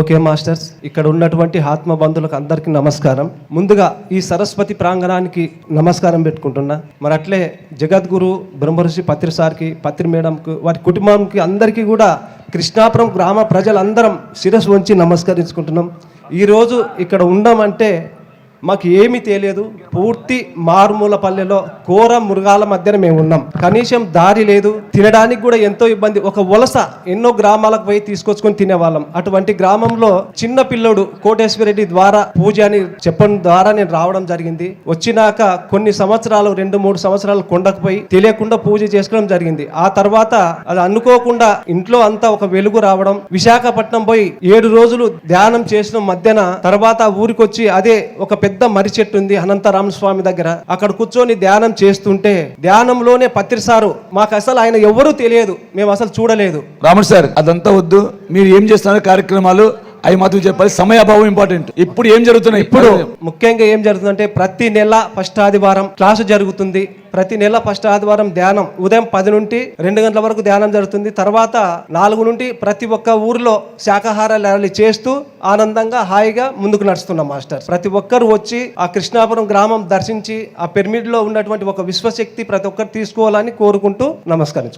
Okay masters. ఇక్కడ ఉన్నటువంటి ఆత్మ బంధువులకు అందరికీ నమస్కారం. ముందుగా ఈ సరస్వతి ప్రాంగణానికి నమస్కారం పెట్టుకుంటున్నా. మరి అట్లే జగద్గురు బ్రహ్మర్షి పత్రి సార్కి పత్రి మేడంకి వారి కుటుంబానికి అందరికీ కూడా కృష్ణాపురం గ్రామ ప్రజలందరం శిరస్సు వంచి నమస్కరించుకుంటున్నాం. ఈరోజు ఇక్కడ ఉండమంటే మాకు ఏమీ తెలియదు. పూర్తి మారుమూల పల్లెలో కోర మృగాల మధ్యన మేము ఉన్నాం. కనీసం దారి లేదు. తినడానికి కూడా ఎంతో ఇబ్బంది. ఒక వలస ఎన్నో గ్రామాలకు పోయి తీసుకొచ్చుకొని తినేవాళ్ళం. అటువంటి గ్రామంలో చిన్న పిల్లోడు కోటేశ్వరరెడ్డి ద్వారా పూజ అని చెప్పడం ద్వారా నేను రావడం జరిగింది. వచ్చినాక కొన్ని సంవత్సరాలు రెండు మూడు సంవత్సరాలు కొండకు పోయి తెలియకుండా పూజ చేసుకోవడం జరిగింది. ఆ తర్వాత అది అనుకోకుండా ఇంట్లో అంతా ఒక వెలుగు రావడం విశాఖపట్నం పోయి ఏడు రోజులు ధ్యానం చేసిన మధ్యన తర్వాత ఊరికొచ్చి అదే ఒక పెద్ద మర్రి చెట్టు ఉంది అనంతరామ స్వామి దగ్గర. అక్కడ కూర్చొని ధ్యానం చేస్తుంటే ధ్యానంలోనే పత్రిసారు మాకు అసలు ఆయన ఎవరూ తెలియదు మేము అసలు చూడలేదు. రాముడు సార్ అదంతా వద్దు. మీరు ఏం చేస్తున్నారు? కార్యక్రమాలు అవి మాత్రం చెప్పాలి. సమయాభావం ఇంపార్టెంట్ ఇప్పుడు ఏం జరుగుతున్నాయి? ఇప్పుడు ముఖ్యంగా ఏం జరుగుతుందంటే ప్రతి నెల ఫస్ట్ ఆదివారం క్లాసు జరుగుతుంది. ప్రతి నెల ఫస్ట్ ఆదివారం ధ్యానం. ఉదయం పది నుండి రెండు గంటల వరకు ధ్యానం జరుగుతుంది. తర్వాత నాలుగు నుండి ప్రతి ఒక్క ఊర్లో శాకాహార ర్యాలీ చేస్తూ ఆనందంగా హాయిగా ముందుకు నడుస్తున్నాం మాస్టర్. ప్రతి ఒక్కరు వచ్చి ఆ కృష్ణాపురం గ్రామం దర్శించి ఆ పిరమిడ్లో ఉన్నటువంటి ఒక విశ్వశక్తి ప్రతి ఒక్కరు తీసుకోవాలని కోరుకుంటూ నమస్కరించు